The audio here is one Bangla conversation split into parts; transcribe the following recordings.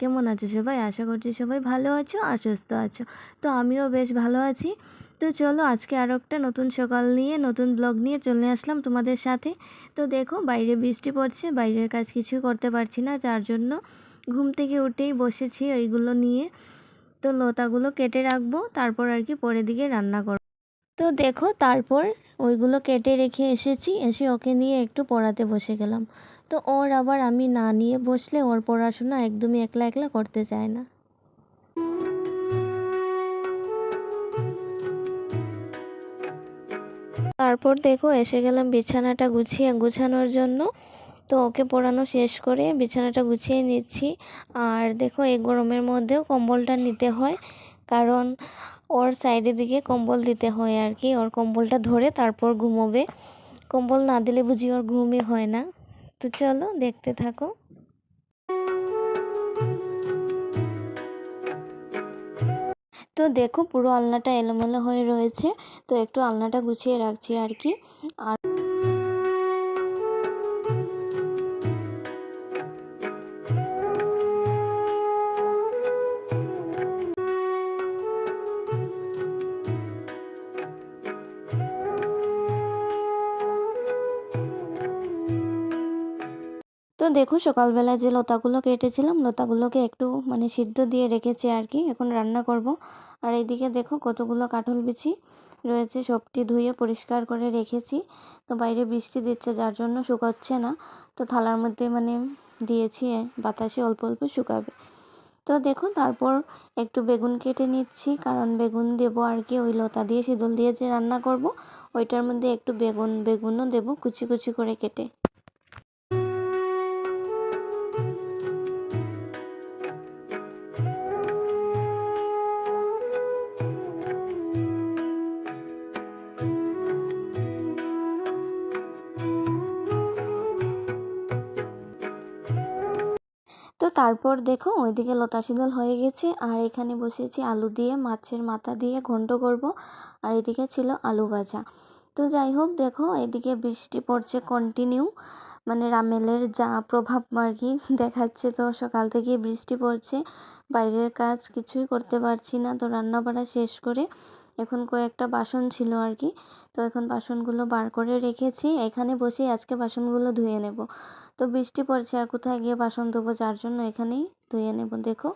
কেমন আছো সবাই? আশা করছি সবাই ভালো আছো আর সুস্থ আছো। তো আমিও বেশ ভালো আছি। তো চলো আজকে আরও একটা নতুন সকাল নিয়ে, নতুন ব্লগ নিয়ে চলে আসলাম তোমাদের সাথে। তো দেখো, বাইরে বৃষ্টি পড়ছে, বাইরের কাজ কিছু করতে পারছি না, যার জন্য ঘুম থেকে উঠেই বসেছি ওইগুলো নিয়ে। তো লতাগুলো কেটে রাখব, তারপর আর কি পরের দিকে রান্না করব। তো দেখো, তারপর ওইগুলো কেটে রেখে এসেছি, এসে ওকে নিয়ে একটু পড়াতে বসে গেলাম। তো ওর আবার আমি না নিয়ে বসলে ওর পড়াশোনা একদমই একলা একলা করতে চায় না। তারপর দেখো এসে গেলাম বিছানাটা গুছিয়ে গুছানোর জন্য। তো ওকে পড়ানো শেষ করে বিছানাটা গুছিয়ে নিচ্ছি। আর দেখো এই গরমের মধ্যেও কম্বলটা নিতে হয়। কারণ ওর সাইডের দিকে কম্বল দিতে হয় আর কি। ওর কম্বলটা ধরে তারপর ঘুমোবে। কম্বল না দিলে বুঝি ওর ঘুমই হয় না। তো চলো দেখতে থাকো। তো দেখো পুরো আলনাটা এলোমেলো হয়ে রয়েছে, তো একটু আলনাটা গুছিয়ে রাখছি আর কি। আর তো দেখো সকালবেলা যে লতাগুলো কেটেছিলাম, লতাগুলোকে একটু মানে সিদ্ধ দিয়ে রেখেছি আর কি এখন রান্না করব। আর এইদিকে দেখো কতগুলো কাঠল বিচি রয়েছে, সবটি ধুয়ে পরিষ্কার করে রেখেছি। তো বাইরে বৃষ্টি দিচ্ছে, যার জন্য শুকাচ্ছে না। তো থালার মধ্যে মানে দিয়েছি বাতাসে অল্প অল্প শুকাবে। তো দেখো তারপর একটু বেগুন কেটে নিচ্ছি, কারণ বেগুন দেবো আর কি ওই লতা দিয়ে শীতল দিয়ে যে রান্না করব, ওইটার মধ্যে একটু বেগুন, বেগুনও দেবো, কুচি কুচি করে কেটে। তো তারপর দেখো ওইদিকে লতা শীতল হয়ে গেছে। আর এখানে বসেছি আলু দিয়ে, মাছের মাথা দিয়ে ঘন্ট করব। আর এদিকে ছিল আলু ভাজা। তো যাই হোক, দেখো এদিকে বৃষ্টি পড়ছে কন্টিনিউ মানে রামেলের যা প্রভাব আর কি দেখাচ্ছে তো সকাল থেকে বৃষ্টি পড়ছে। বাইরের কাজ কিছুই করতে পারছি না। তো রান্না বাড়া শেষ করে এখন কয়েকটা বাসন ছিল আর কি। তো এখন বাসনগুলো বার করে রেখেছি। এখানে বসে আজকে বাসনগুলো ধুয়ে নেব। তো বৃষ্টি পড়ছে আর কোথায় গিয়ে বাসন ধোবো যার জন্য এখানেই ধুয়ে নেব। দেখো,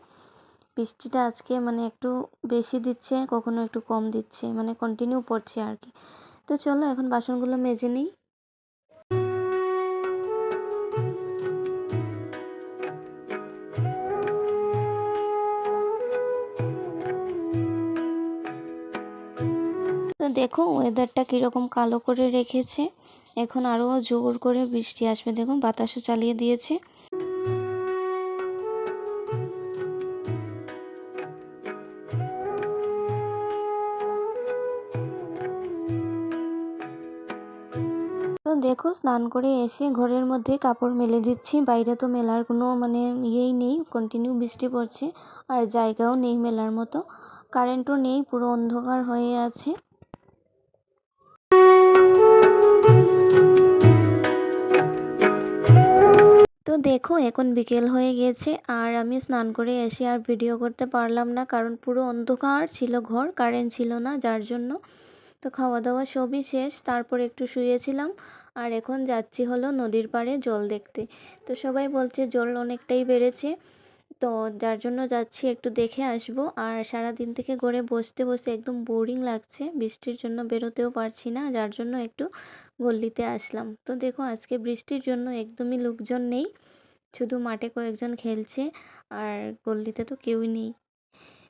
বৃষ্টিটা আজকে মানে একটু বেশি দিচ্ছে, কখনো একটু কম দিচ্ছে মানে কন্টিনিউ পড়ছে আর কি। তো চলো এখন বাসনগুলো মেজে নিই। দেখো ওয়েদারটা কীরকম কালো করে রেখেছে। এখন আরও জোর করে বৃষ্টি আসবে। দেখুন, বাতাসও চালিয়ে দিয়েছে। তো দেখো, স্নান করে এসে ঘরের মধ্যে কাপড় মেলে দিচ্ছি। বাইরে তো মেলার কোনো মানে ইয়েই নেই কন্টিনিউ বৃষ্টি পড়ছে। আর জায়গাও নেই মেলার মতো। কারেন্টও নেই, পুরো অন্ধকার হয়ে আছে। দেখো, এখন বিকেল হয়ে গেছে আর আমি স্নান করে এসে আর ভিডিও করতে পারলাম না কারণ পুরো অন্ধকার ছিল ঘর কারেন্ট ছিল না যার জন্য। তো খাওয়া দাওয়া সবই শেষ, তারপর একটু শুয়েছিলাম আর এখন যাচ্ছি হলো নদীর পাড়ে জল দেখতে। তো সবাই বলছে জল অনেকটাই বেড়েছে, তো যার জন্য যাচ্ছি একটু দেখে আসব। আর সারা দিন থেকে ঘরে বসতে বসে একদম বোরিং লাগছে, বৃষ্টির জন্য বেরোতেও পারছি না, যার জন্য একটু গল্লিতে আসলাম। তো দেখো, আজকে বৃষ্টির জন্য একদমই লোকজন নেই। শুধু মাঠে কয়েকজন খেলছে, আর গল্লিতে তো কেউই নেই।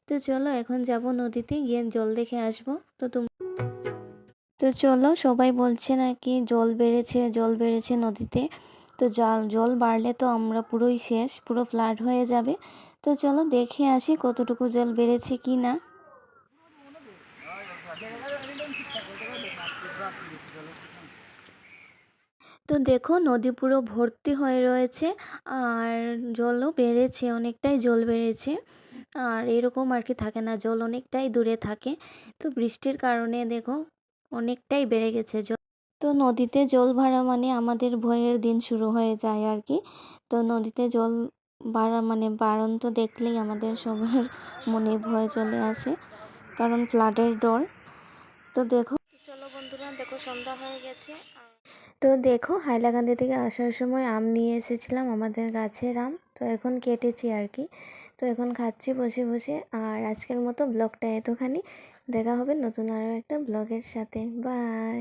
তো চলো এখন যাব নদীতে, গিয়ে জল দেখে আসব। তো তুমি, তো চলো সবাই বলছে নাকি জল বেড়েছে জল বেড়েছে নদীতে। তো জল জল বাড়লে তো আমরা পুরোই শেষ, পুরো ফ্লাড হয়ে যাবে। তো চলো দেখে আসি কতটুকু জল বেড়েছে কি না তো দেখো নদী পুরো ভর্তি হয়ে রয়েছে, আর জলও বেড়েছে, অনেকটাই জল বেড়েছে। আর এরকম আর কি থাকে না, জল অনেকটাই দূরে থাকে। তো বৃষ্টির কারণে দেখো অনেকটাই বেড়ে গেছে জল। তো নদীতে জল ভাড়া মানে আমাদের ভয়ের দিন শুরু হয়ে যায় আর কি। তো নদীতে জল বাড়া মানে বাড়ন্ত দেখলেই আমাদের সবার মনে ভয় চলে আসে, কারণ ফ্লাডের ডর। তো দেখো, চলো বন্ধুরা, দেখো সন্ধ্যা হয়ে গেছে। তো দেখো হাইলাকান্দি থেকে আসার সময় আম নিয়ে এসেছিলাম আমাদের গাছের আম। তো এখন কেটেছি আর কি। তো এখন খাচ্ছি বসে বসে। আর আজকের মতো ব্লগটা এতখানি। দেখা হবে নতুন আরও একটা ব্লগের সাথে। বাই।